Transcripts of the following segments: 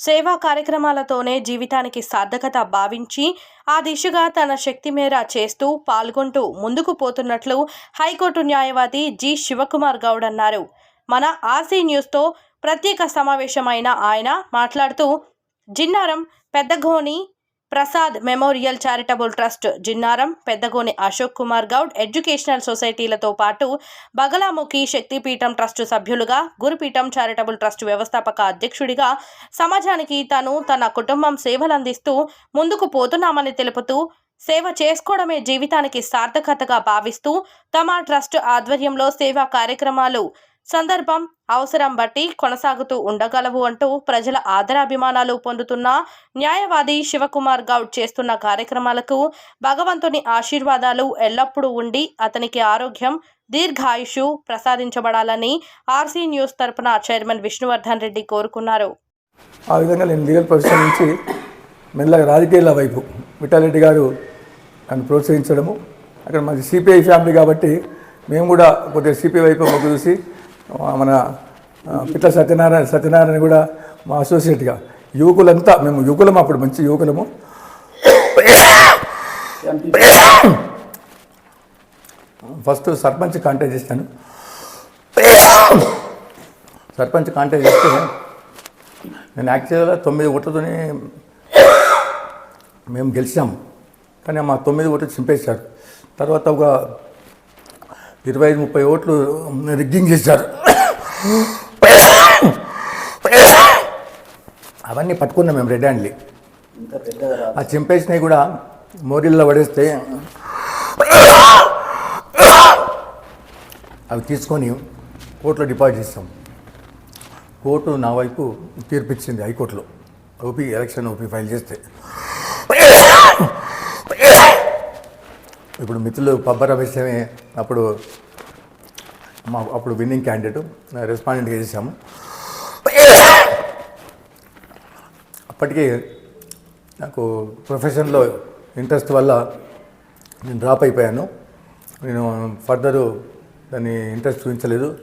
సేవా కార్యక్రమాలతోనే జీవితానికి సార్థకత భావించి ఆ దిశగా తన శక్తి మేర చేస్తూ పాల్గొంటూ ముందుకు పోతున్నట్లు హైకోర్టు న్యాయవాది జి. శివకుమార్ గౌడ్ అన్నారు. మన ఆర్సీ న్యూస్తో ప్రత్యేక సమావేశమైన ఆయన మాట్లాడుతూ Jinnaram Peddagoni Prasad memorial charitable trust Jinnaram Peddagoni Ashok Kumar Goud educational సొసైటీలతో పాటు బగలాముఖి శక్తిపీఠం ట్రస్టు సభ్యులుగా గురుపీఠం చారిటబుల్ ట్రస్ట్ వ్యవస్థాపక అధ్యక్షుడిగా సమాజానికి తను తన కుటుంబం సేవలందిస్తూ ముందుకు పోతున్నామని తెలుపుతూ సేవ చేసుకోవడమే జీవితానికి సార్థకతగా భావిస్తూ తమ ట్రస్ట్ ఆధ్వర్యంలో సేవా కార్యక్రమాలు సందర్భం అవసరం బట్టి కొనసాగుతూ ఉండగలవు అంటూ ప్రజల ఆదరాభిమానాలు పొందుతున్న న్యాయవాది శివకుమార్ గౌడ్ చేస్తున్న కార్యక్రమాలకు భగవంతుని ఆశీర్వాదాలు ఎల్లప్పుడూ ఉండి అతనికి ఆరోగ్యం దీర్ఘాయుషు ప్రసాదించబడాలని ఆర్సీ న్యూస్ తరపున చైర్మన్ విష్ణువర్ధన్ రెడ్డి కోరుకున్నారు. ఆ విధంగా నేను లీగల్ ప్రొఫెషన్ నుంచి మెల్లగా రాజకీయాల వైపు విఠాలరెడ్డి గారు నన్ను ప్రోత్సహించడము. అక్కడ మాది సిపిఐ ఫ్యామిలీ కాబట్టి మేము కూడా కొద్దిగా సిపిఐ వైపు మొగ్గు చూసి మన ఆ, పిట్ల సత్యనారాయణ సత్యనారాయణ కూడా మా అసోసియేట్గా యువకులంతా మేము యువకులం అప్పుడు మంచి యువకులము. ఫస్ట్ సర్పంచ్ కాంటాక్ట్ చేశాను. సర్పంచ్ కాంటాక్ట్ చేస్తే నేను యాక్చువల్గా తొమ్మిది ఓట్లతోనే మేము గెలిచాము. కానీ మా తొమ్మిది ఓట్లు చింపేశారు. తర్వాత ఒక ఇరవై ఐదు ముప్పై ఓట్లు రిగ్గింగ్ చేశారు. అవన్నీ పట్టుకున్నాం మేము రెడ్ హ్యాండ్లీ ఆ చింపేసినవి కూడా మోరీల్లో పడేస్తే అవి తీసుకొని కోర్టులో డిపాజిట్ చేస్తాం. కోర్టు నా వైపు తీర్పిచ్చింది హైకోర్టులో. ఓపీ ఎలక్షన్ ఓపీ ఫైల్ చేస్తే. ఇప్పుడు మిత్రులు పబ్బర విషయమే అప్పుడు మా అప్పుడు విన్నింగ్ క్యాండిడేట్ రెస్పాండెంట్గా చేసాము అప్పటికి నాకు ప్రొఫెషన్లో ఇంట్రెస్ట్ వల్ల నేను డ్రాప్ అయిపోయాను. నేను ఫర్దరు దాన్ని ఇంట్రెస్ట్ చూపించలేదు.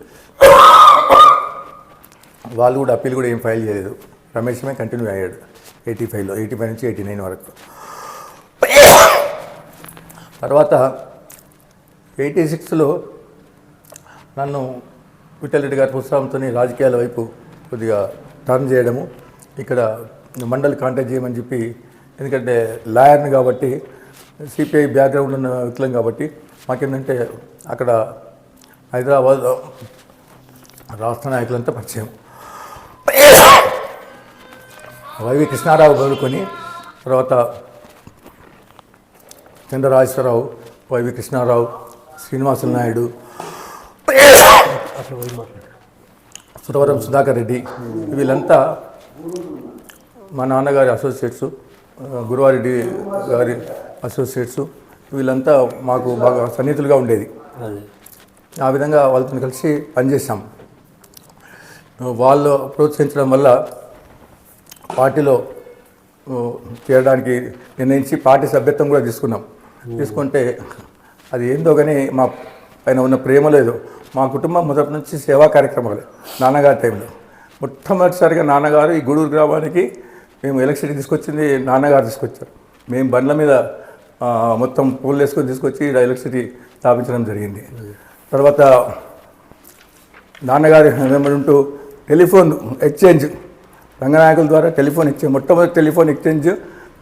వాళ్ళు కూడా అప్పీల్ కూడా ఏం ఫైల్ చేయలేదు. రమేష్మే కంటిన్యూ అయ్యాడు. ఎయిటీ ఫైవ్లో ఎయిటీ ఫైవ్ నుంచి ఎయిటీ నైన్ వరకు. తర్వాత ఎయిటీ సిక్స్లో నన్ను విఠలరెడ్డి గారి పుస్తకంతో రాజకీయాల వైపు కొద్దిగా టర్న్ చేయడము. ఇక్కడ మండలి కాంటాక్ట్ చేయమని చెప్పి ఎందుకంటే లాయర్ని కాబట్టి సిపిఐ బ్యాక్గ్రౌండ్ ఉన్న వ్యక్తులం కాబట్టి మాకేంటంటే అక్కడ హైదరాబాద్లో రాష్ట్ర నాయకులంతా పరిచయం. వైవి కృష్ణారావు గౌరుకొని తర్వాత చంద్రరాజేశ్వరరావు వైవి కృష్ణారావు శ్రీనివాసులు నాయుడు సురవరం సుధాకర్ రెడ్డి వీళ్ళంతా మా నాన్నగారి అసోసియేట్స్ గురువారెడ్డి గారి అసోసియేట్స్ వీళ్ళంతా మాకు బాగా సన్నిహితులుగా ఉండేది. ఆ విధంగా వాళ్ళతో కలిసి పనిచేసాం వాళ్ళు ప్రోత్సహించడం వల్ల పార్టీలో ఓ, చేరడానికి నిర్ణయించి పార్టీ సభ్యత్వం కూడా తీసుకున్నాం. తీసుకుంటే అది ఏందో కానీ మా పైన ఉన్న ప్రేమ లేదు. మా కుటుంబం మొదటి నుంచి సేవా కార్యక్రమాలు నాన్నగారి టైంలో మొట్టమొదటిసారిగా నాన్నగారు ఈ గూడూరు గ్రామానికి మేము ఎలక్ట్రిసిటీ తీసుకొచ్చింది నాన్నగారు తీసుకొచ్చారు. మేము బండ్ల మీద మొత్తం పూలు వేసుకొని తీసుకొచ్చి ఇలా ఎలక్ట్రిసిటీ స్థాపించడం జరిగింది. తర్వాత నాన్నగారి ఉంటూ టెలిఫోన్ ఎక్స్చేంజ్ రంగనాయకుల ద్వారా టెలిఫోన్ ఎక్స్చేంజ్ మొట్టమొదటి టెలిఫోన్ ఎక్స్చేంజ్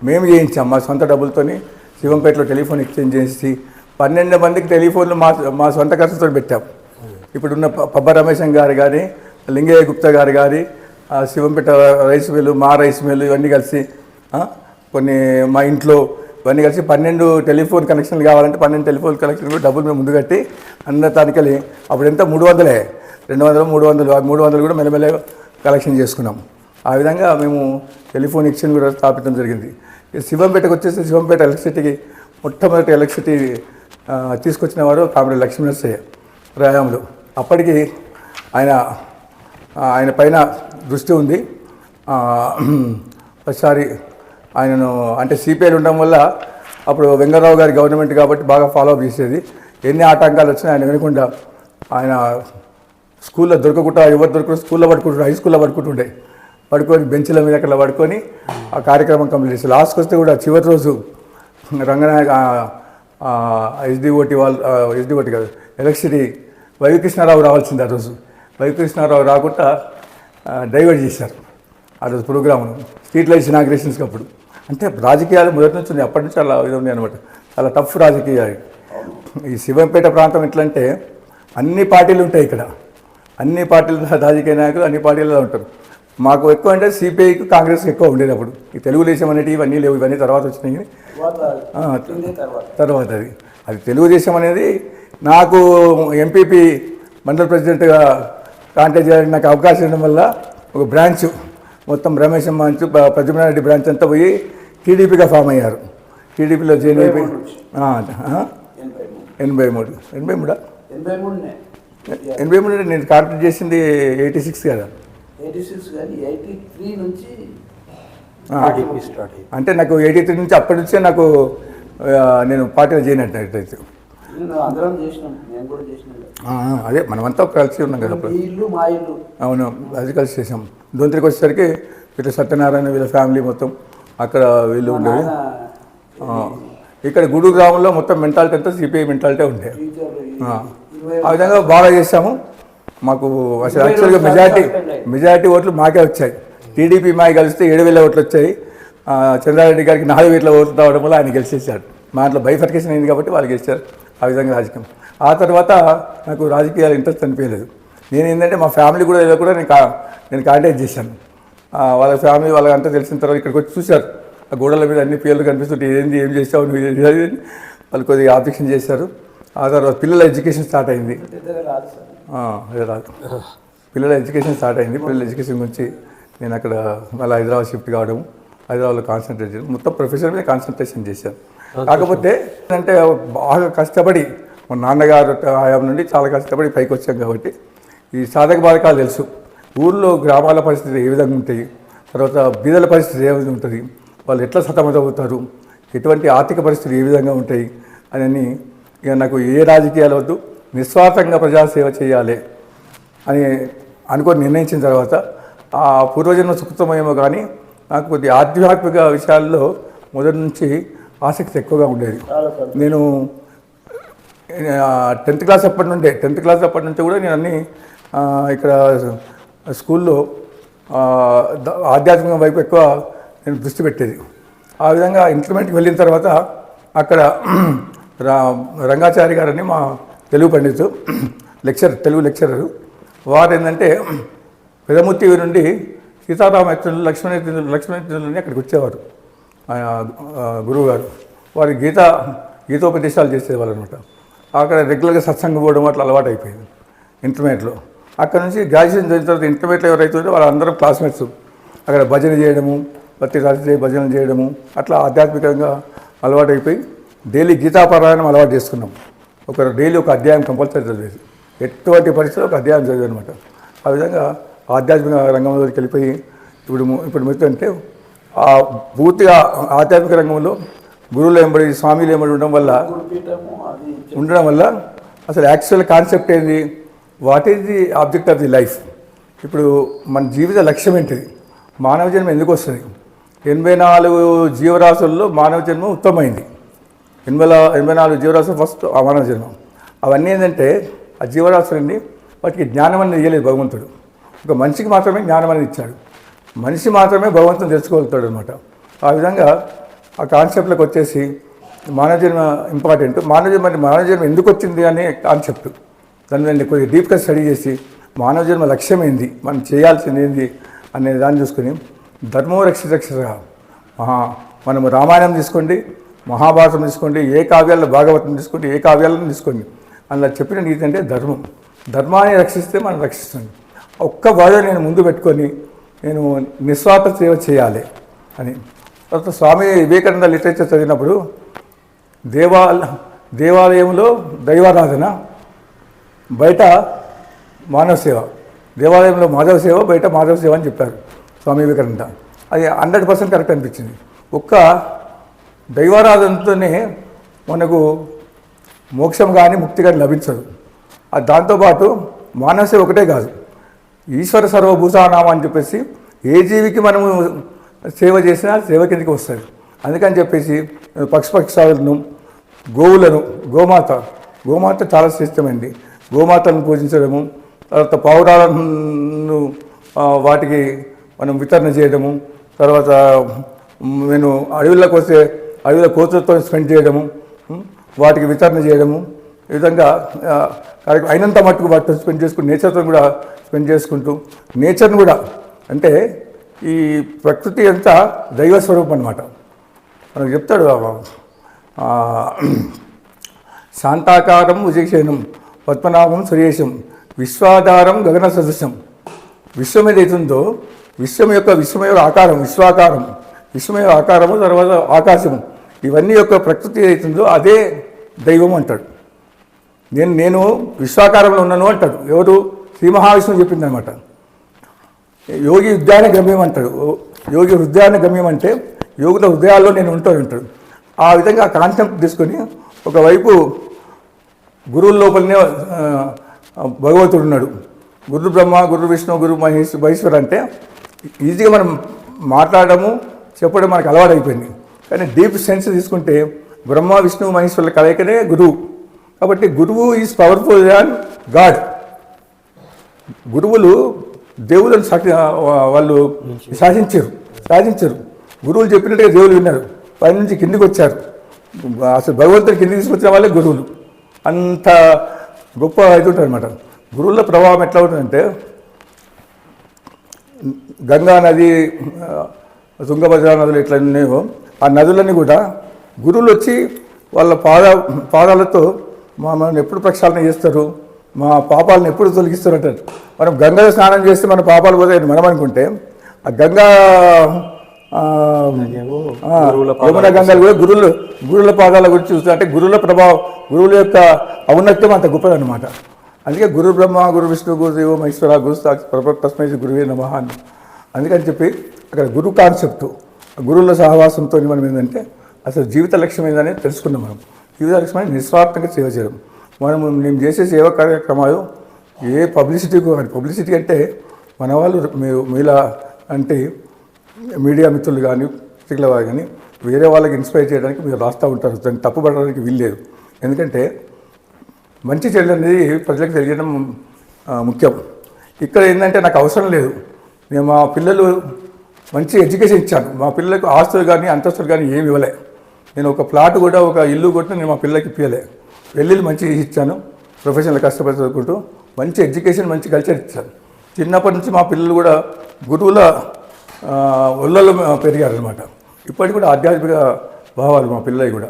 మేము చేయించాం. మా సొంత డబ్బులతోని శివంపేటలో టెలిఫోన్ ఎక్స్చేంజ్ చేసి పన్నెండు మందికి టెలిఫోన్లు మా మా సొంత ఖర్చుతో పెట్టాం. ఇప్పుడున్న పబ్బ రమేశం గారు కానీ లింగయ్య గుప్తా గారు కానీ శివంపేట రైస్ మిల్లు మా రైస్ మిల్లు ఇవన్నీ కలిసి కొన్ని మా ఇంట్లో ఇవన్నీ కలిసి పన్నెండు టెలిఫోన్ కనెక్షన్లు కావాలంటే పన్నెండు టెలిఫోన్ కనెక్షన్ కూడా డబ్బులు మేము ముందు కట్టి అన్న తానికలి అప్పుడు ఎంత? మూడు వందలే. రెండు వందలు మూడు వందలు. ఆ మూడు వందలు కూడా మెల్లమెల్ల కలెక్షన్ చేసుకున్నాం. ఆ విధంగా మేము టెలిఫోన్ ఎక్స్చేంజ్ కూడా స్థాపించడం జరిగింది. శివంపేటకు వచ్చేసి శివంపేట ఎలక్ట్రిసిటీకి మొట్టమొదటి ఎలక్ట్రిసిటీ తీసుకొచ్చిన వారు కామెడీ లక్ష్మీనరసయ్య రాయాములు అప్పటికి ఆయన ఆయన పైన దృష్టి ఉంది. ఒకసారి ఆయనను అంటే సిపిఐలు ఉండడం వల్ల అప్పుడు వెంగరావు గారి గవర్నమెంట్ కాబట్టి బాగా ఫాలో అప్ చేసేది. ఎన్ని ఆటంకాలు వచ్చినా ఆయన వినకుండా ఆయన స్కూల్లో దొరకకుండా ఎవరు దొరకకుండా స్కూల్లో పడుకుంటుండే హై స్కూల్లో పడుకుంటుండే. పడుకొని బెంచ్ల మీద అక్కడ పడుకొని ఆ కార్యక్రమం కంప్లీట్ చేసి. లాస్ట్కి వస్తే కూడా చివరి రోజు రంగనాయక ఎస్డిఓటి వాళ్ళు ఎస్డిఓటి కాదు ఎలక్ట్రిసిటీ వైకృష్ణారావు రావాల్సింది ఆ రోజు. వైకృష్ణారావు రాకుండా డైవర్ట్ చేశారు ఆ రోజు ప్రోగ్రామ్ను. స్ట్రీట్ లైట్స్ ఇనాగ్రేషన్స్కి అప్పుడు. అంటే రాజకీయాలు మొదటి నుంచి ఉన్నాయి అప్పటి నుంచి అలా ఇది ఉన్నాయి అనమాట చాలా టఫ్ రాజకీయాలు. ఈ శివంపేట ప్రాంతం ఎట్లంటే అన్ని పార్టీలు ఉంటాయి ఇక్కడ. అన్ని పార్టీల రాజకీయ నాయకులు అన్ని పార్టీలలో ఉంటారు. మాకు ఎక్కువ అంటే సిపిఐకి కాంగ్రెస్ ఎక్కువ ఉండేది అప్పుడు. ఈ తెలుగుదేశం అనేటివి ఇవన్నీ లేవు ఇవన్నీ తర్వాత వచ్చినాయి. తర్వాత అది. అది తెలుగుదేశం అనేది నాకు ఎంపీపీ మండల ప్రెసిడెంట్గా కాంటాక్ట్ చేయడానికి నాకు అవకాశం ఇవ్వడం వల్ల ఒక బ్రాంచ్ మొత్తం రమేష్ బ్రాంచ్ ప్రజమనారెడ్డి బ్రాంచ్ అంతా పోయి టీడీపీగా ఫామ్ అయ్యారు. టీడీపీలో జాయిన్ అయిపోయి ఎనభై మూడు ఎనభై మూడా. ఎనభై మూడు. నేను కాంటాక్ట్ చేసింది ఎయిటీ సిక్స్ కదా. ఎయిటీ సిక్స్ కానీ ఎయిటీ త్రీ నుంచి స్టార్ట్ అంటే నాకు ఎయిటీ త్రీ నుంచి అప్పటి నుంచే నాకు నేను పార్టీలో చేయను అట్లయితే నేను అందరం చేసినాం నేను కూడా చేసినాం. ఆ, అదే మనమంతా కలిసి ఉన్నాం కదా అవును అది కలిసి చేసాం. దొంతికి వచ్చేసరికి ఇట్లా సత్యనారాయణ వీళ్ళ ఫ్యామిలీ మొత్తం అక్కడ వీళ్ళు ఉండేవి. ఇక్కడ గుడు గ్రామంలో మొత్తం మెంటాలిటీ అంతా సిపిఐ మెంటాలిటీ ఉండే. ఆ విధంగా బాగా చేసాము. మాకు అసలు యాక్చువల్గా మెజారిటీ మెజారిటీ ఓట్లు మాకే వచ్చాయి. టీడీపీ మాయ కలిస్తే ఏడు వేల ఓట్లు వచ్చాయి. చంద్రారెడ్డి గారికి నాలుగు వేల ఓట్లు రావడం వల్ల ఆయన గెలిచేశాడు మా దాంట్లో బైఫర్కేషన్ అయింది కాబట్టి వాళ్ళు గెలిచారు. ఆ విధంగా రాజకీయం. ఆ తర్వాత నాకు రాజకీయాలు ఇంట్రెస్ట్ అనిపించలేదు. నేను ఏంటంటే మా ఫ్యామిలీ కూడా ఏదో కూడా నేను కా- నేను కాంటాక్ట్ చేశాను. వాళ్ళ ఫ్యామిలీ వాళ్ళంతా తెలిసిన తర్వాత ఇక్కడికి వచ్చి చూశారు. ఆ గోడల మీద అన్ని పేర్లు కనిపిస్తుంటే ఏంది ఏం చేసావు నువ్వు వాళ్ళు కొద్దిగా ఆబ్జెక్షన్ చేశారు. ఆ తర్వాత పిల్లల ఎడ్యుకేషన్ స్టార్ట్ అయింది. అదే రాదు పిల్లల ఎడ్యుకేషన్ స్టార్ట్ అయింది. పిల్లల ఎడ్యుకేషన్ గురించి నేను అక్కడ మళ్ళీ హైదరాబాద్ షిఫ్ట్ కావడం హైదరాబాద్లో కాన్సన్ట్రేట్ చేయడం మొత్తం ప్రొఫెషన్ మీద కాన్సన్ట్రేషన్ చేశాను. కాకపోతే అంటే బాగా కష్టపడి మా నాన్నగారు హయాం నుండి చాలా కష్టపడి పైకి వచ్చాం కాబట్టి ఈ సాధక బాధకాలు తెలుసు. ఊర్లో గ్రామాల పరిస్థితి ఏ విధంగా ఉంటాయి తర్వాత బీదల పరిస్థితి ఏ విధంగా ఉంటుంది వాళ్ళు ఎట్లా సతమతమవుతారు ఎటువంటి ఆర్థిక పరిస్థితులు ఏ విధంగా ఉంటాయి అని ఇక నాకు ఏ రాజకీయాలు వద్దు నిస్వార్థంగా ప్రజాసేవ చేయాలి అని అనుకొని నిర్ణయించిన తర్వాత ఆ పూర్వజన్మ సుకృతమేమో కానీ నాకు కొద్ది ఆధ్యాత్మిక విషయాల్లో మొదటి నుంచి ఆసక్తి ఎక్కువగా ఉండేది. నేను టెన్త్ క్లాస్ అప్పటి నుండే టెన్త్ క్లాస్ అప్పటి నుంచి కూడా నేను అన్ని ఇక్కడ స్కూల్లో ఆధ్యాత్మికం వైపు ఎక్కువ నేను దృష్టి పెట్టేది. ఆ విధంగా ఇంటర్మీడియట్కి వెళ్ళిన తర్వాత అక్కడ రంగాచారి గారని మా తెలుగు పండితు లెక్చర్ తెలుగు లెక్చరరు. వారు ఏంటంటే పెదమూర్తి నుండి సీతారామచంద్రులు లక్ష్మణ లక్ష్మణ నుండి అక్కడికి వచ్చేవారు. ఆయన గురువుగారు. గురువు గారు వారి గీత గీతోపదేశాలు చేసేవాళ్ళు అనమాట అక్కడ రెగ్యులర్గా సత్సంగం పోవడం అట్లా అలవాటు అయిపోయింది ఇంటర్మీడియట్లో. అక్కడ నుంచి గ్రాడ్యుయేషన్ చేసిన తర్వాత ఇంటర్మీడియట్లో ఎవరైతే ఉందో వాళ్ళందరూ క్లాస్మేట్స్. అక్కడ భజన చేయడము ప్రతి రాత్రి భజన చేయడము అట్లా ఆధ్యాత్మికంగా అలవాటు అయిపోయి డైలీ గీతాపారాయణం అలవాటు చేసుకున్నాం. ఒక డైలీ ఒక అధ్యాయం కంపల్సరీ చదివేది. ఎటువంటి పరిస్థితుల్లో ఒక అధ్యాయం చదివాను అనమాట ఆ విధంగా ఆధ్యాత్మిక రంగంలోకి వెళ్ళిపోయి ఇప్పుడు ఇప్పుడు మొత్తం అంటే ఆ పూర్తిగా ఆధ్యాత్మిక రంగంలో గురువులు ఎంబడి స్వామిలు ఎంబడి ఉండడం వల్ల ఉండడం వల్ల అసలు యాక్చువల్ కాన్సెప్ట్ ఏంది? What is the object of the life ఇప్పుడు మన జీవిత లక్ష్యం ఏంటిది? మానవ జన్మ ఎందుకు వస్తుంది? ఎనభై నాలుగు జీవరాశుల్లో మానవ జన్మ ఉత్తమమైంది. ఎనభై ఎనభై నాలుగు జీవరాశులు ఫస్ట్ ఆ మానవ జన్మ. అవన్నీ ఏంటంటే ఆ జీవరాశులన్నీ వాటికి జ్ఞానం అనేది ఇవ్వలేదు భగవంతుడు. ఒక మనిషికి మాత్రమే జ్ఞానం అనేది ఇచ్చాడు. మనిషి మాత్రమే భగవంతుని తెలుసుకోగలుగుతాడు అనమాట ఆ విధంగా ఆ కాన్సెప్ట్లోకి వచ్చేసి మానవ జన్మ ఇంపార్టెంట్. మానవ జన్మ మానవ జన్మ ఎందుకు వచ్చింది అనే కాన్సెప్ట్. దాన్ని నేను కొద్దిగా డీప్గా స్టడీ చేసి మానవ జన్మ లక్ష్యం ఏంది? మనం చేయాల్సింది ఏంది? అనే దాన్ని చూసుకుని ధర్మో రక్షిత రక్షిత. మహా మనము రామాయణం తీసుకోండి మహాభారతం తీసుకోండి ఏ కావ్యాల్లో భాగవతం తీసుకోండి ఏ కావ్యాలను తీసుకోండి. అందులో చెప్పిన నీతి అంటే ధర్మం. ధర్మాన్ని రక్షిస్తే మనం రక్షిస్తుంది ఒక్క వర్డ్ నేను ముందు పెట్టుకొని నేను నిస్వార్థ సేవ చేయాలి అని. తర్వాత స్వామి వివేకానంద లిటరేచర్ చదివినప్పుడు దేవాల దేవాలయంలో దైవారాధన బయట మానవ సేవ. దేవాలయంలో మాధవ సేవ బయట మాధవ సేవ అని చెప్పారు స్వామి వివేకానంద. అది హండ్రెడ్ పర్సెంట్ కరెక్ట్ అనిపించింది. ఒక్క దైవారాధనతోనే మనకు మోక్షం కానీ ముక్తి కానీ లభించదు. దాంతోపాటు మానవ సేవ ఒకటే కాదు. ఈశ్వర సర్వభూతానామా అని చెప్పేసి ఏ జీవికి మనము సేవ చేసినా సేవ కిందకి వస్తుంది అందుకని చెప్పేసి పక్షపక్షాలను గోవులను గోమాత గోమాత చాలా శ్రేష్టమైంది. గోమాతను పూజించడము తర్వాత పావురాలను వాటికి మనం వితరణ చేయడము తర్వాత నేను అడవుల్లోకి వస్తే అడవుల కోతులతో స్పెండ్ చేయడము వాటికి వితరణ చేయడము ఈ విధంగా కార్యక్రమం అయినంత మట్టుకు వాటితో స్పెండ్ చేసుకుంటూ నేచర్తో కూడా స్పెండ్ చేసుకుంటూ నేచర్ని కూడా అంటే ఈ ప్రకృతి అంతా దైవ స్వరూపం అనమాట మనకు చెప్తాడు శాంతాకారం ఉజయశయనం పద్మనాభం సురేశం విశ్వాధారం గగన సదృశం. విశ్వం ఏదైతుందో విశ్వం యొక్క విశ్వం యొక్క ఆకారం విశ్వాకారం విశ్వం యొక్క ఆకారము తర్వాత ఆకాశము ఇవన్నీ యొక్క ప్రకృతి ఏదైతుందో అదే దైవం అంటాడు. నేను నేను విశ్వాకారంలో ఉన్నాను అంటాడు. ఎవరు? శ్రీ మహావిష్ణువు చెప్పిందనమాట యోగి హృదయాన్ని గమ్యం అంటాడు. యోగి హృదయాన్ని గమ్యం అంటే యోగుల హృదయాల్లో నేను ఉంటాను అంటాడు. ఆ విధంగా కాన్సెప్ట్ తీసుకొని ఒకవైపు గురువుల లోపలనే భగవంతుడు ఉన్నాడు. గురు బ్రహ్మ గురు విష్ణు గురు మహేష్ మహేశ్వర్ అంటే ఈజీగా మనం మాట్లాడము చెప్పడం మనకు అలవాటు అయిపోయింది కానీ డీప్ సెన్స్ తీసుకుంటే బ్రహ్మ విష్ణు మహేశ్వరుల కలయికనే గురువు. కాబట్టి గురువు ఈజ్ పవర్ఫుల్ దాన్ గాడ్ గురువులు దేవులను సాటి వాళ్ళు శాసించారు శాసించారు గురువులు చెప్పినట్టుగా దేవులు విన్నారు. పైనుంచి కిందికి వచ్చారు. అసలు భగవంతుడు కిందికి తీసుకొచ్చిన వాళ్ళే గురువులు. అంత గొప్ప ఇది ఉంటుంది అనమాట గురువుల ప్రభావం ఎట్లా ఉంటుందంటే గంగా నది తుంగభద్ర నదులు ఇట్లా ఉన్నాయో ఆ నదులన్నీ కూడా గురువులు వచ్చి వాళ్ళ పాద పాదాలతో మా మనం ఎప్పుడు ప్రక్షాళన చేస్తారు? మా పాపాలను ఎప్పుడు తొలగిస్తారు అంటారు మనం గంగలో స్నానం చేస్తే మన పాపాలు పోతాయని మనం అనుకుంటే ఆ గంగా యమున గంగలు కూడా గురువులు గురువుల పాదాల గురించి చూస్తే అంటే గురువుల ప్రభావం గురువుల యొక్క ఔన్నత్యం అంత గొప్పదన్నమాట. అందుకే గురు బ్రహ్మ గురు విష్ణు గురు దేవ మహేశ్వర గురు సాక్షి తస్మై గురువే నమః అని. అందుకని చెప్పి అక్కడ గురు కాన్సెప్ట్ గురువుల సహవాసంతో మనం ఏంటంటే అసలు జీవిత లక్ష్యం ఏందని తెలుసుకున్నాం మనం. జీవిత నిస్వార్థంగా సేవ చేయడం మనం మేము చేసే సేవా కార్యక్రమాలు ఏ పబ్లిసిటీ కానీ పబ్లిసిటీ అంటే మన వాళ్ళు మీ- మీలా అంటే మీడియా మిత్రులు కానీ పత్రికల వారు కానీ వేరే వాళ్ళకి ఇన్స్పైర్ చేయడానికి మీరు రాస్తూ ఉంటారు. దాన్ని తప్పుపడడానికి వీల్లేదు ఎందుకంటే మంచి చెడు అనేది ప్రజలకు తెలియడం ముఖ్యం. ఇక్కడ ఏంటంటే నాకు అవసరం లేదు. నేను మా పిల్లలు మంచి ఎడ్యుకేషన్ ఇచ్చాను. మా పిల్లలకు ఆస్తులు కానీ అంతస్తులు కానీ ఏమి ఇవ్వలే. నేను ఒక ప్లాట్ కూడా ఒక ఇల్లు కూడా నేను మా పిల్లలకి ఇప్పలే పెళ్ళిళ్ళు మంచి ఇచ్చాను ప్రొఫెషనల్ కష్టపడి చదువుకుంటూ మంచి ఎడ్యుకేషన్ మంచి కల్చర్ ఇచ్చాను చిన్నప్పటి నుంచి మా పిల్లలు కూడా గురువుల ఆ, పెరిగారనమాట ఇప్పటికి కూడా ఆధ్యాత్మిక భావాలు మా పిల్లలు కూడా.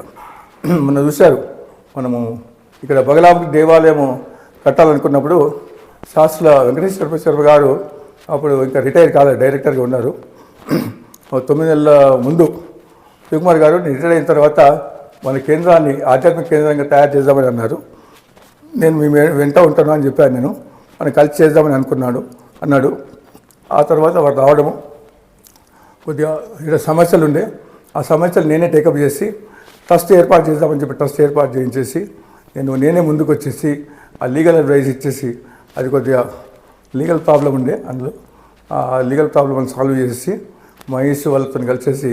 మొన్న చూశారు మనము ఇక్కడ బగలాముఖి దేవాలయం కట్టాలనుకున్నప్పుడు శాస్త్రుల వెంకటేశ్వర శర్మ గారు అప్పుడు ఇంకా రిటైర్ కాలేదు డైరెక్టర్గా ఉన్నారు. తొమ్మిది నెలల ముందు శివకుమార్ గారు నేను రిటైర్ అయిన తర్వాత మన కేంద్రాన్ని ఆధ్యాత్మిక కేంద్రంగా తయారు చేద్దామని అన్నారు. నేను మీ వెంట ఉంటాను అని చెప్పాను నేను. మనం కలిసి చేద్దామని అనుకున్నాడు అన్నాడు. ఆ తర్వాత వాడు రావడము కొద్దిగా ఇక్కడ సమస్యలు ఉండే ఆ సమస్యలు నేనే టేకప్ చేసి ట్రస్ట్ ఏర్పాటు చేద్దామని చెప్పి ట్రస్ట్ ఏర్పాటు చేయించేసి నేను నేనే ముందుకు వచ్చేసి ఆ లీగల్ అడ్వైస్ ఇచ్చేసి అది కొద్దిగా లీగల్ ప్రాబ్లం ఉండే అందులో. ఆ లీగల్ ప్రాబ్లమ్ సాల్వ్ చేసి మహేష్ వాళ్ళతో కలిసేసి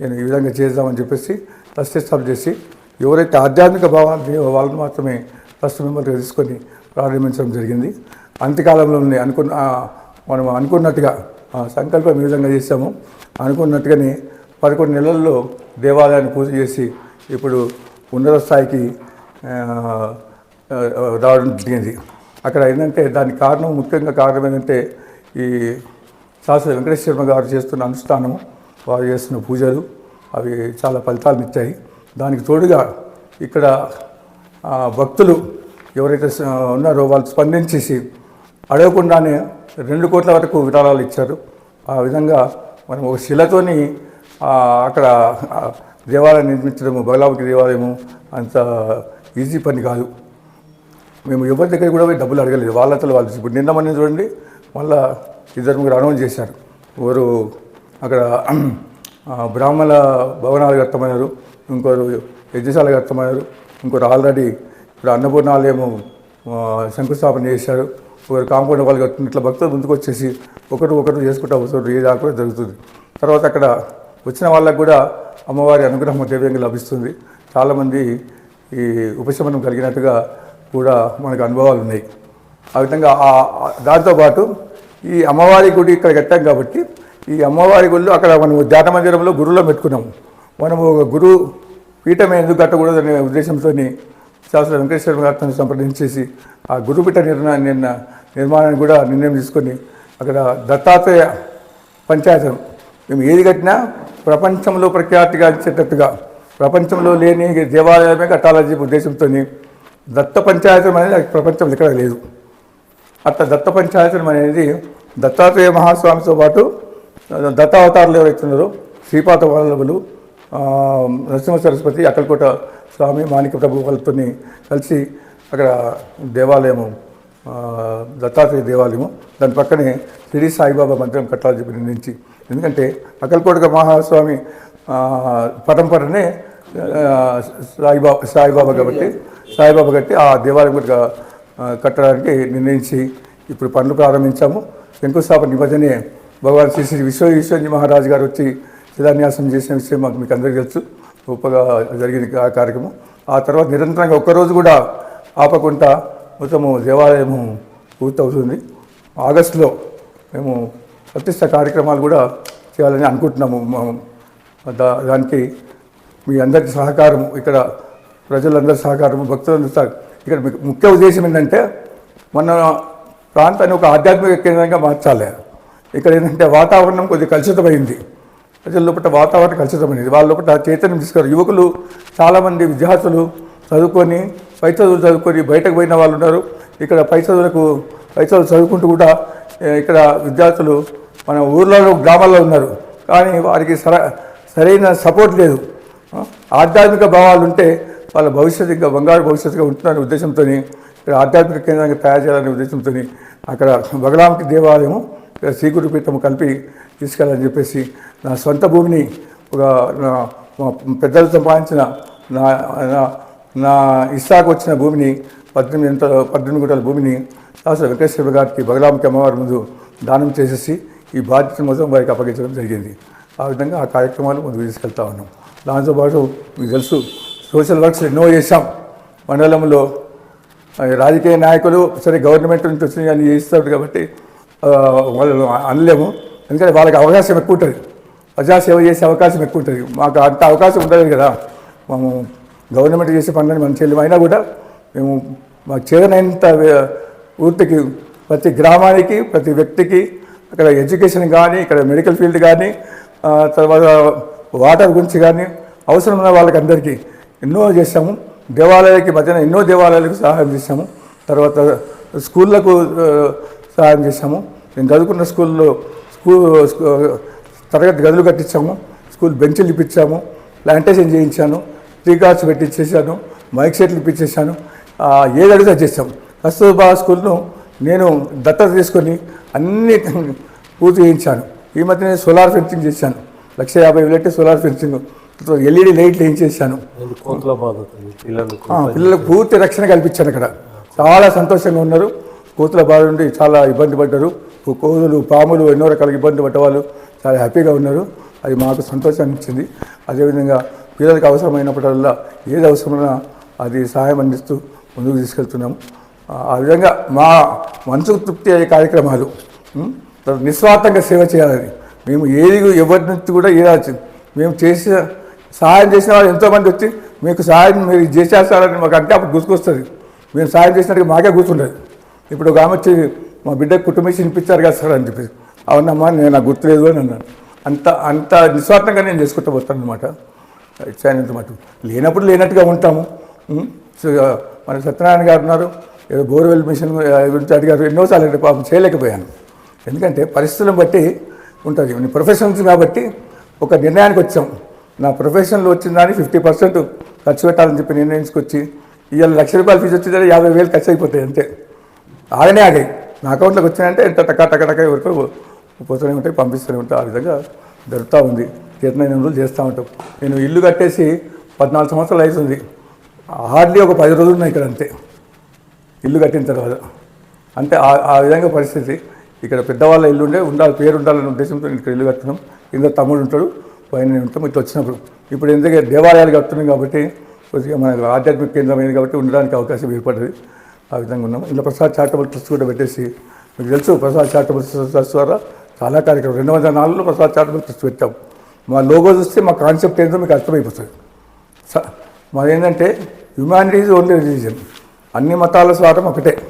నేను ఈ విధంగా చేద్దామని చెప్పేసి ట్రస్ట్ చేసి ఎవరైతే ఆధ్యాత్మిక భావాలు వాళ్ళని మాత్రమే ఫస్ట్ మెంబర్గా తీసుకొని ప్రారంభించడం జరిగింది. అంత్యకాలంలోనే అనుకున్న మనం అనుకున్నట్టుగా ఆ సంకల్పం ఈ విధంగా చేశాము. అనుకున్నట్టుగానే పదకొండు నెలల్లో దేవాలయాన్ని పూజ చేసి ఇప్పుడు ఉన్నత స్థాయికి రావడం జరిగింది. అక్కడ ఏంటంటే దానికి కారణం ముఖ్యంగా కారణం ఏంటంటే ఈ శాస్త్రి వెంకటేశ్వర శర్మ గారు చేస్తున్న అనుష్ఠానము. వారు చేస్తున్న పూజలు అవి చాలా ఫలితాలను ఇచ్చాయి. దానికి తోడుగా ఇక్కడ భక్తులు ఎవరైతే ఉన్నారో వాళ్ళు స్పందించేసి అడగకుండానే రెండు కోట్ల వరకు విరాళాలు ఇచ్చారు. ఆ విధంగా మనం ఒక శిలతోని అక్కడ దేవాలయం నిర్మించడము బగలాముఖి దేవాలయము అంత ఈజీ పని కాదు. మేము ఎవరి దగ్గర కూడా డబ్బులు అడగలేదు. వాళ్ళతో వాళ్ళు ఇప్పుడు నిన్న మొన్న చూడండి మళ్ళా ఇద్దరు ముగ్గురు అనౌన్స్ చేశారు. ఎవరు అక్కడ బ్రాహ్మణ భవనాలు కట్టమన్నారు ఇంకోరు యజ్ఞశాల కట్టమన్నారు ఇంకోరు ఆల్రెడీ ఇప్పుడు అన్నపూర్ణ ఆలయము శంకుస్థాపన చేశారు. ఒకరు కాంపౌండ్ వాళ్ళు కట్టుకుని ఇట్లా భక్తులు ముందుకు వచ్చేసి ఒకరు ఒకరు చేసుకుంటూ వస్తారు ఏ దాకా జరుగుతుంది. తర్వాత అక్కడ వచ్చిన వాళ్ళకు కూడా అమ్మవారి అనుగ్రహం దివ్యంగా లభిస్తుంది. చాలామంది ఈ ఉపశమనం కలిగినట్టుగా కూడా మనకు అనుభవాలు ఉన్నాయి. ఆ విధంగా దాంతోపాటు ఈ అమ్మవారి గుడి ఇక్కడ కట్టాం కాబట్టి ఈ అమ్మవారి గుళ్ళు అక్కడ మనం ధ్యాన మందిరంలో గురువులో పెట్టుకున్నాము. మనము ఒక గురు పీఠం ఎందుకు కట్టకూడదు అనే ఉద్దేశంతో శాస్త్ర వెంకటేశ్వర గారితో సంప్రదించేసి ఆ గురుపీఠ నిర్ణయ నిన్న నిర్మాణాన్ని కూడా నిర్ణయం తీసుకొని అక్కడ దత్తాత్రేయ పంచాయతం. మేము ఏది కట్టినా ప్రపంచంలో ప్రఖ్యాతిగా ఇచ్చేటట్టుగా ప్రపంచంలో లేని దేవాలయమే కట్టాలని చెప్పి ఉద్దేశంతో దత్త పంచాయతం అనేది ప్రపంచంలో ఎక్కడ లేదు. అట్లా దత్త పంచాయతం అనేది దత్తాత్రేయ మహాస్వామితో పాటు దత్తావతారులు ఎవరైతే ఉన్నారో శ్రీపాత వల్లభులు నరసింహ సరస్వతి అక్కలకోట స్వామి మాణిక ప్రభు వాళ్ళతో కలిసి అక్కడ దేవాలయము దత్తాత్రేయ దేవాలయము దాని పక్కనే షిరిడి సాయిబాబా మందిరం కట్టాలని చెప్పి నిర్ణయించి ఎందుకంటే అక్కలకోట మహాస్వామి పరంపరనే సాయిబాబా సాయిబాబా కాబట్టి సాయిబాబా కట్టి ఆ దేవాలయం కూడా కట్టడానికి నిర్ణయించి ఇప్పుడు పనులు ప్రారంభించాము. శంకుస్థాపన నిమజ్జనే భగవాన్ శ్రీ శ్రీ విశ్వ ఈశ్వరి మహారాజు గారు వచ్చి శిలాన్యాసం చేసిన విషయం మాకు మీకు అందరికీ తెలుసు. గొప్పగా జరిగింది ఆ కార్యక్రమం. ఆ తర్వాత నిరంతరంగా ఒక్కరోజు కూడా ఆపకుండా మొత్తము దేవాలయము పూర్తవుతుంది. ఆగస్టులో మేము ప్రతిష్ట కార్యక్రమాలు కూడా చేయాలని అనుకుంటున్నాము. దా- దానికి మీ అందరి సహకారం ఇక్కడ ప్రజలందరి సహకారం భక్తులందరి సహకారం ఇక్కడ మీకు ముఖ్య ఉద్దేశం ఏంటంటే మన ప్రాంతాన్ని ఒక ఆధ్యాత్మిక కేంద్రంగా మార్చాలి. ఇక్కడ ఏంటంటే వాతావరణం కొద్దిగా కలుషితమైంది. ప్రజల లోపల వాతావరణం కలుషితమైనది వాళ్ళ లోపల చైతన్యం తీసుకున్నారు. యువకులు చాలామంది విద్యార్థులు చదువుకొని పై చదువులు చదువుకొని బయటకు పోయిన వాళ్ళు ఉన్నారు. ఇక్కడ పై చదువులకు పై చదువులు చదువుకుంటూ కూడా ఇక్కడ విద్యార్థులు మన ఊర్లలో గ్రామాల్లో ఉన్నారు. కానీ వారికి సర సరైన సపోర్ట్ లేదు. ఆధ్యాత్మిక భావాలు ఉంటే వాళ్ళ భవిష్యత్తుగా బంగారు భవిష్యత్తుగా ఉంటుందనే ఉద్దేశంతో ఇక్కడ ఆధ్యాత్మిక కేంద్రంగా తయారు చేయాలనే ఉద్దేశంతో అక్కడ బగలాంకి దేవాలయము శ్రీగురు పీఠం కలిపి తీసుకెళ్ళాలని చెప్పేసి నా సొంత భూమిని ఒక పెద్దలు సంపాదించిన నా నా ఇస్సాకు వచ్చిన భూమిని పద్దెనిమిది ఎంత పద్దెనిమిది గుంటల భూమిని దాసరి వెంకటేశ్వర గారికి బగలాంకి అమ్మవారి ముందు దానం చేసేసి ఈ బాధ్యత మొత్తం వారికి అప్పగించడం జరిగింది. ఆ విధంగా ఆ కార్యక్రమాలు ముందుకు తీసుకెళ్తా ఉన్నాం. దాంతోపాటు మీకు తెలుసు సోషల్ వర్క్స్ ఎన్నో చేశాం. మండలంలో రాజకీయ నాయకులు సరే గవర్నమెంట్ నుంచి వచ్చినాయి అని చేస్తాడు కాబట్టి వాళ్ళు అనలేము. ఎందుకంటే వాళ్ళకి అవకాశం ఎక్కువ ఉంటుంది. ప్రజాసేవ చేసే అవకాశం ఎక్కువ ఉంటుంది. మాకు అంత అవకాశం ఉండలేదు కదా. మేము గవర్నమెంట్ చేసే పనులను మనం చేయలేము. అయినా కూడా మేము మాకు చేరనైనంత పూర్తికి ప్రతి గ్రామానికి ప్రతి వ్యక్తికి అక్కడ ఎడ్యుకేషన్ కానీ ఇక్కడ మెడికల్ ఫీల్డ్ కానీ తర్వాత వాటర్ గురించి కానీ అవసరం ఉన్న వాళ్ళకి అందరికీ ఎన్నో చేశాము దేవాలయాలకి మధ్యన ఎన్నో దేవాలయాలకు సహాయం చేశాము తర్వాత స్కూళ్ళకు సహాయం చేశాము. నేను చదువుకున్న స్కూల్లో స్కూల్ స్కూ- తరగతి గదులు కట్టించాము. స్కూల్ బెంచ్లు ఇప్పించాము. ప్లాంటేషన్ చేయించాను. ట్రీ కార్డ్స్ పెట్టించేసాను మైక్ సెట్లు ఇప్పించేసాను. ఏది అడిగితే అది చేశాము. కస్తూర్బా స్కూల్ను నేను దత్తత తీసుకొని అన్ని పూర్తి చేయించాను. ఈ మధ్య నేను సోలార్ ఫెన్సింగ్ చేశాను. లక్ష యాభై వేలైతే సోలార్ ఫెన్సింగ్ ఎల్ఈడి లైట్లు పిల్లలకు ఆ, పిల్లలకు పూర్తి రక్షణ కల్పించాను అక్కడ. చాలా సంతోషంగా ఉన్నారు. కోతుల బాధ నుండి చాలా ఇబ్బంది పడ్డారు. కోతులు పాములు ఎన్నో రకాల ఇబ్బంది పడ్డవాళ్ళు చాలా హ్యాపీగా ఉన్నారు. అది మాకు సంతోషాన్ని ఇచ్చింది అదేవిధంగా పిల్లలకు అవసరమైనప్పుడల్లా ఏది అవసరమైనా అది సహాయం అందిస్తూ ముందుకు తీసుకెళ్తున్నాము. ఆ, విధంగా మా మనసుకు తృప్తి అయ్యే కార్యక్రమాలు నిస్వార్థంగా సేవ చేయాలని మేము ఏది ఎవరి నుంచి కూడా ఏదాల్సి మేము చేసిన సహాయం చేసిన వాళ్ళు ఎంతోమంది వచ్చి మీకు సహాయం మీరు చేసేస్తారని మాకు అంటే అప్పుడు గుర్తుకొస్తుంది. మేము సహాయం చేసినట్టుగా మాకే గుర్తుండదు. ఇప్పుడు ఒక ఆమె వచ్చి మా బిడ్డ కుటుంబేసి వినిపించారు కదా సార్ అని చెప్పేసి అవునమ్మా నేను నాకు గుర్తులేదు అని అన్నాను అంత అంత నిస్వార్థంగా నేను చేసుకుంటూ పోతాను అనమాట ఇచ్చానంత మటు లేనప్పుడు లేనట్టుగా ఉంటాము. మన సత్యనారాయణ గారు ఉన్నారు. ఏదో బోర్వెల్ మిషన్ గురించి అడిగారు ఎన్నోసార్లు అంటే పాపం చేయలేకపోయాను. ఎందుకంటే పరిస్థితులను బట్టి ఉంటుంది. నేను ప్రొఫెషనల్స్ కాబట్టి ఒక నిర్ణయానికి వచ్చాం. నా ప్రొఫెషన్లో వచ్చిన దాన్ని ఫిఫ్టీ పర్సెంట్ ఖర్చు పెట్టాలని చెప్పి నిర్ణయించుకొచ్చి ఇవాళ లక్ష రూపాయలు ఫీజు వచ్చిందంటే యాభై వేలు ఖర్చు అయిపోతాయి అంతే. ఆగనే ఆగాయి నా అకౌంట్లోకి వచ్చినాయంటే ఎంత టకా టకా టకా వరకు పోతూనే ఉంటాయి పంపిస్తూనే ఉంటాయి. ఆ విధంగా జరుగుతూ ఉంది. చేతనైన రోజులు చేస్తూ ఉంటాం. నేను ఇల్లు కట్టేసి పద్నాలుగు సంవత్సరాలు అవుతుంది. హార్డ్లీ ఒక పది రోజులు ఉన్నాయి ఇక్కడ అంతే. ఇల్లు కట్టిన తర్వాత. అంటే ఆ- విధంగా పరిస్థితి. ఇక్కడ పెద్దవాళ్ళ ఇల్లు ఉండే ఉండాలి పేరు ఉండాలనే ఉద్దేశంతో ఇక్కడ ఇల్లు కట్టినాం. ఇందులో తమ్ముడు ఉంటాడు పైన ఉంటాం ఇట్లా వచ్చినప్పుడు. ఇప్పుడు ఎందుకంటే దేవాలయాలు కడుతున్నాం కాబట్టి కొద్దిగా మనకు ఆధ్యాత్మిక కేంద్రం కాబట్టి ఉండడానికి అవకాశం ఏర్పడ్డది. ఆ విధంగా ఉన్నాము. ఇలా ప్రసాద్ చారిటబుల్ ట్రస్ట్ కూడా పెట్టేసి మీకు తెలుసు ప్రసాద్ చారిటబుల్ ట్రస్ట్ ద్వారా చాలా కార్యక్రమం రెండు వందల నాలుగులో ప్రసాద్ చారిటబుల్ ట్రస్ట్ పెట్టాం. మా లోగో చూస్తే మా కాన్సెప్ట్ ఏంటో మీకు అర్థమైపోతుంది. స- మాది ఏంటంటే హ్యుమానిటీ ఈజ్ ఓన్లీ రిలీజన్ అన్ని మతాల స్వాతం ఒకటే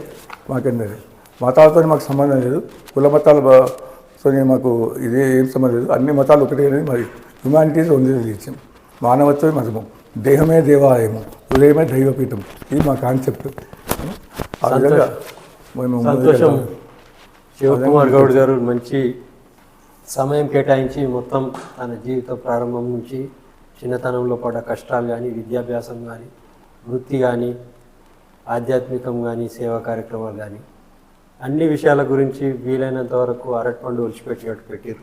మాకేంటది. మతాలతో మాకు సంబంధం లేదు. కుల మతాలతో మాకు ఇది ఏం సంబంధం లేదు. అన్ని మతాలు ఒకటే అనేది మరి హ్యుమానిటీ ఈజ్ ఓన్లీ రిలీజన్ మానవత్వమే మతము దేహమే దేవాలయము. హృదయమే దైవపీఠం. ఇది మా కాన్సెప్ట్. ఆ విధంగా మేము సంతోషం. శివకుమార్ గౌడ్ గారు మంచి సమయం కేటాయించి మొత్తం తన జీవిత ప్రారంభం నుంచి చిన్నతనంలో పడ్డ కష్టాలు కానీ విద్యాభ్యాసం కానీ వృత్తి కానీ ఆధ్యాత్మికం కానీ సేవా కార్యక్రమాలు కానీ అన్ని విషయాల గురించి వీలైనంత వరకు అరటిపండు ఒలిచిపెట్టేట్టు పెట్టారు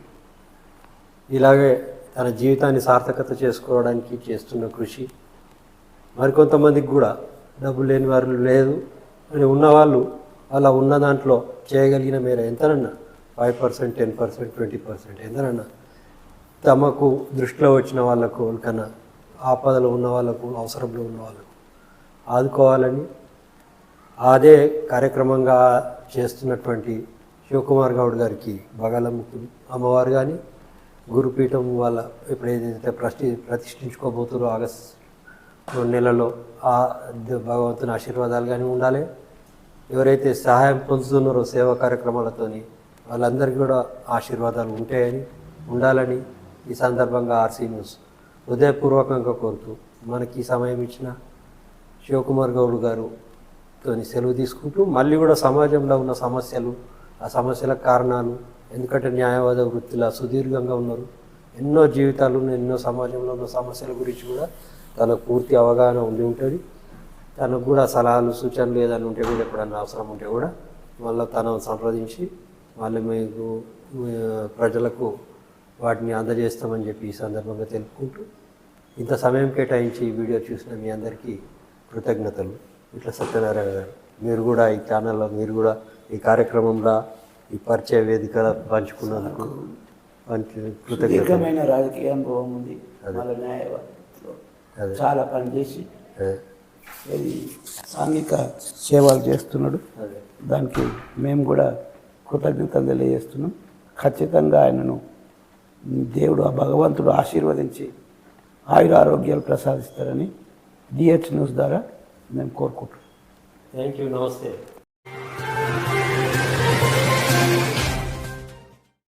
ఇలాగే తన జీవితాన్ని సార్థకత చేసుకోవడానికి చేస్తున్న కృషి. మరికొంతమందికి కూడా డబ్బు లేని వారు లేదు. అని ఉన్నవాళ్ళు అలా ఉన్న దాంట్లో చేయగలిగిన మేర ఎంతనన్నా? Five percent ten percent twenty percent ఎంతనన్నా? తమకు దృష్టిలో వచ్చిన వాళ్ళకు కన్నా ఆపదలో ఉన్న వాళ్ళకు అవసరంలో ఉన్న వాళ్ళకు ఆదుకోవాలని అదే కార్యక్రమంగా చేస్తున్నటువంటి శివకుమార్ గౌడ్ గారికి బగాలముక్కు అమ్మవారు కానీ గురుపీఠం వాళ్ళ ఇప్పుడు ఏదైతే ప్రతి ప్రతిష్ఠించుకోబోతున్నారో ఆగస్ట్ రెండు నెలల్లో ఆ భగవంతుని ఆశీర్వాదాలు కానీ ఉండాలి. ఎవరైతే సహాయం పొందుతున్నారో సేవా కార్యక్రమాలతోని వాళ్ళందరికీ కూడా ఆశీర్వాదాలు ఉంటాయని ఉండాలని ఈ సందర్భంగా ఆర్సీ న్యూస్ హృదయపూర్వకంగా కోరుతూ మనకి ఈ సమయం ఇచ్చిన శివకుమార్ గౌడ్ గారు తోని సెలవు తీసుకుంటూ మళ్ళీ కూడా సమాజంలో ఉన్న సమస్యలు ఆ సమస్యల కారణాలు ఎందుకంటే న్యాయవాద వృత్తిలో సుదీర్ఘంగా ఉన్నారు. ఎన్నో జీవితాలు ఉన్న ఎన్నో సమాజంలో ఉన్న సమస్యల గురించి కూడా తనకు పూర్తి అవగాహన ఉండి ఉంటుంది. తనకు కూడా సలహాలు సూచనలు ఏదైనా ఉంటే కూడా ఎప్పుడైనా అవసరం ఉంటే కూడా మళ్ళీ తనను సంప్రదించి మళ్ళీ మీకు ప్రజలకు వాటిని అందజేస్తామని చెప్పి ఈ సందర్భంగా తెలుపుకుంటూ ఇంత సమయం కేటాయించి ఈ వీడియో చూసిన మీ అందరికీ కృతజ్ఞతలు. ఇట్లా సత్యనారాయణ గారు మీరు కూడా ఈ ఛానల్లో మీరు కూడా ఈ కార్యక్రమంలో ఈ పరిచయ వేదిక పంచుకున్నందుకు పంచి కృతజ్ఞతలు. దీర్ఘమైన రాజకీయ అనుభవం ఉంది. వాళ్ళ. చాలా పనిచేసి అదే. ఇది సాంఘిక సేవలు చేస్తున్నాడు. దానికి మేము కూడా కృతజ్ఞతలు తెలియజేస్తున్నాం. ఖచ్చితంగా ఆయనను దేవుడు ఆ భగవంతుడు ఆశీర్వదించి ఆయుర ఆరోగ్యాలు ప్రసాదిస్తారని డిహెచ్ న్యూస్ ద్వారా మేము కోరుకుంటున్నాం. థ్యాంక్ యూ నమస్తే.